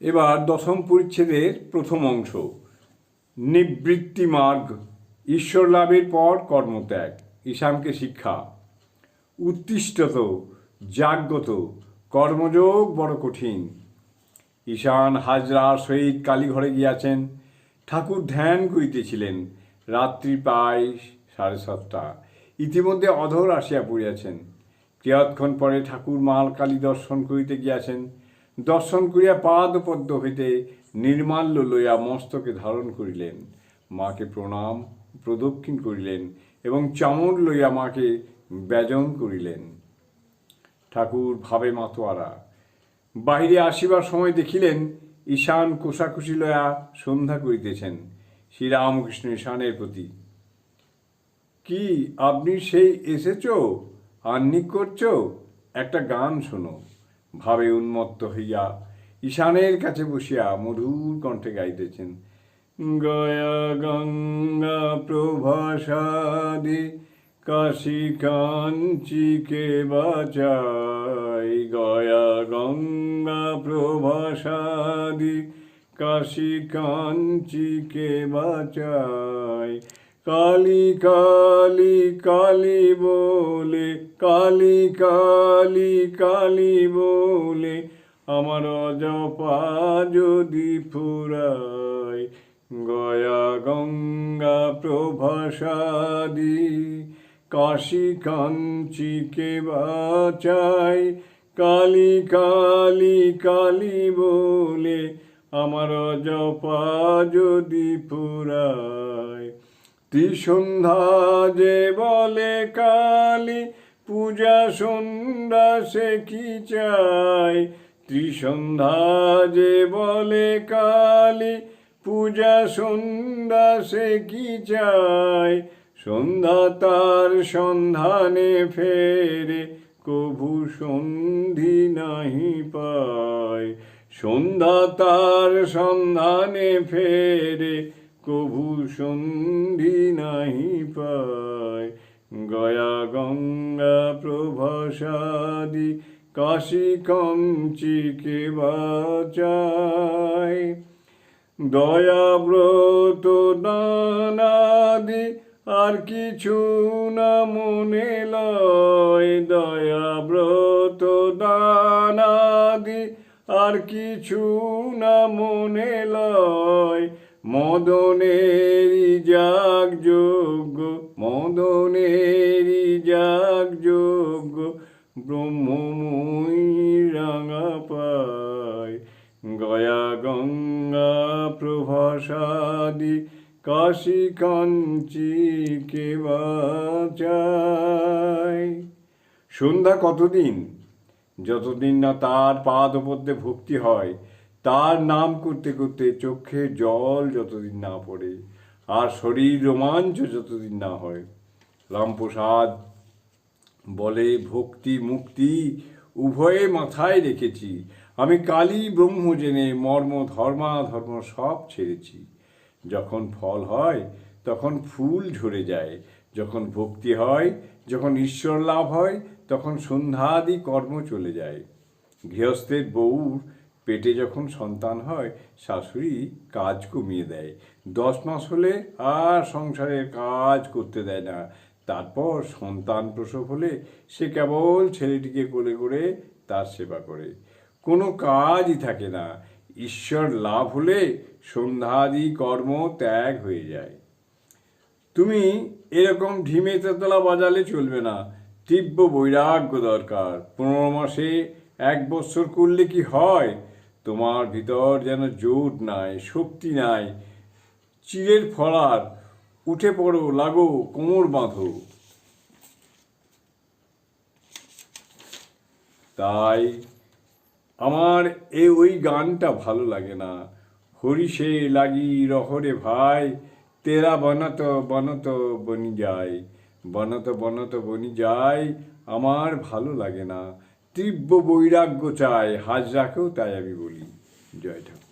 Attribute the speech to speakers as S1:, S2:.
S1: এবার দশম পরিচ্ছেদের প্রথম অংশ। নিবৃত্তি মার্গ। ঈশ্বর লাভের পর কর্মত্যাগ। ঈশানকে শিক্ষা। উত্তিষ্ঠত জাগ্রত, কর্মযোগ বড় কঠিন। ঈশান হাজরার সহিত কালীঘরে গিয়াছেন। ঠাকুর ধ্যান করিতেছিলেন। রাত্রি প্রায় সাড়ে সাতটা। ইতিমধ্যে অধর আসিয়া পড়িয়াছেন। কিয়ৎক্ষণ পরে ঠাকুর মাল কালী দর্শন করিতে গিয়াছেন। দর্শন করিয়া পাদপদ্ম হইতে নির্মাল্য লইয়া মস্তকে ধারণ করিলেন। মাকে প্রণাম, প্রদক্ষিণ করিলেন এবং চামড় লইয়া মাকে ব্যজন করিলেন। ঠাকুর ভাবে মাতোয়ারা, বাহিরে আসিবার সময় দেখিলেন ঈশান কোষাকুষি লয়া সন্ধ্যা করিতেছেন। শ্রীরামকৃষ্ণ ঈশানের প্রতি, কি আপনি সেই এসেছ আন্নিক করছ একটা গান শোনো। ভাবে উন্মত্ত হইয়া ঈশানের কাছে বসিয়া মধুর কণ্ঠে গাইতেছেন, গয়া গঙ্গা প্রভাসাদি কাশী কাঞ্চিকে বাঁচাই। গয়া গঙ্গা প্রভাসাদি কাশী কাঞ্চিকে বাঁচাই। কালি কালি কালি বলে, কালি কালি কালি বলে, আমার অজপা যদি ফুরাই গয়া গঙ্গা প্রভাসাদি, কাশী কাঞ্চিকে বাঁচাই কালি কালি কালি বলে, আমার জপা যদি ফুরায় ত্রিসন্ধ্যা যে বলে কালী, পূজা সন্ধ্যা সে কি চাই ত্রিসন্ধ্যা যে বলে কালী, পূজা সন্ধ্যা সে কি চাই সন্ধ্যা তার সন্ধানে ফেরে, কভু সন্ধি নাহি পায়। সন্ধ্যা তার সন্ধানে ফেরে কভু সন্ধি নাহি পায়। গয়া গঙ্গা প্রভাসাদি কাশী কঞ্চিকে বাচায়। দয়াব্রত দানাদি আর কিছু না মনে লয়। দয়াব্রত দানাদি আর কিছু না মনে লয়। মদনেরই যাগ যোগ্য মদনেরই যাগ যোগ্য ব্রহ্মময়ী রাঙা পায়। গয়া গঙ্গা প্রভাসাদি, কাশী কাঞ্চি কে সন্ধ্যা কতদিন? যতদিন না তার পাদপদ্মে ভক্তি হয় তার নাম করতে করতে চোখে জল যতদিন না পড়ে আর শরীর রোমাঞ্চ যতদিন না হয়। রামপ্রসাদ বলে, ভক্তি, মুক্তি উভয়ে মাথায় রেখেছি। আমি কালী, ব্রহ্ম, জেনে মর্ম, ধর্মা, ধর্ম সব ছেড়েছি। যখন ফল হয়, তখন ফুল ঝরে যায়। যখন ভক্তি হয়, যখন ঈশ্বর লাভ হয়, তখন সন্ধ্যাদি কর্ম চলে যায়। গৃহস্থের বউর পেটে যখন সন্তান হয়, শাশুড়ি কাজ কমিয়ে দেয়। দশ মাস হলে আর সংসারের কাজ করতে দেয় না। তারপর সন্তান প্রসব হলে সে কেবল ছেলেটিকে কোলে করে তার সেবা করে। কোনো কাজই থাকে না। ঈশ্বর লাভ হলে সন্ধ্যাদি কর্ম ত্যাগ হয়ে যায়। তুমি এরকম ঢিমে তেতলা বাজালে চলবে না। তীব্র বৈরাগ্য দরকার। পনেরো মাসে এক বছর করলে কি হয়? তোমার ভিতর যেন জোর নাই, শক্তি নাই। চিরের ফলার উঠে পড়ো, লাগো কোমর বাঁধো। তাই আমার এ ওই গানটা ভালো লাগে না। হরিষে লাগি রহরে ভাই, তেরা বনত বনত বনি যায়। বনত বনত বনি যায়, আমার ভালো লাগে না। তীব্র বৈরাগ্য চায় হাজরাকেও তাই আমি বলি। জয় ঠাকুর।